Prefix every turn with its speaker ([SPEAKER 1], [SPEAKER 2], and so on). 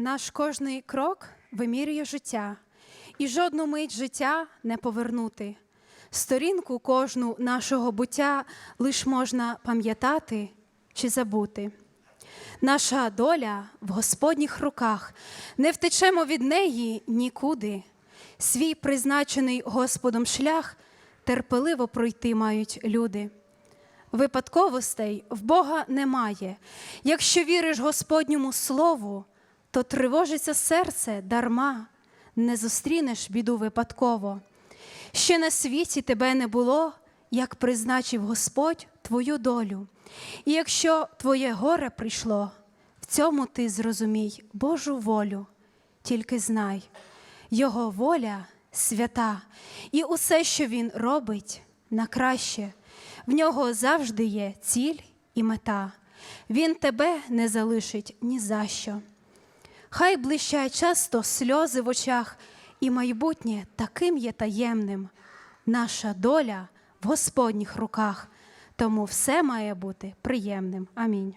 [SPEAKER 1] Наш кожний крок вимірює життя, і жодну мить життя не повернути. Сторінку кожну нашого буття лиш можна пам'ятати чи забути. Наша доля в Господніх руках, не втечемо від неї нікуди. Свій призначений Господом шлях терпеливо пройти мають люди. Випадковостей в Бога немає. Якщо віриш Господньому слову, то тривожиться серце дарма, не зустрінеш біду випадково. Ще на світі тебе не було, як призначив Господь твою долю. І якщо твоє горе прийшло, в цьому ти зрозумій Божу волю, тільки знай, Його воля свята, і усе, що Він робить, на краще. В нього завжди є ціль і мета. Він тебе не залишить ні за що. Хай блищає часто сльози в очах, і майбутнє таким є таємним. Наша доля в Господніх руках, тому все має бути приємним. Амінь.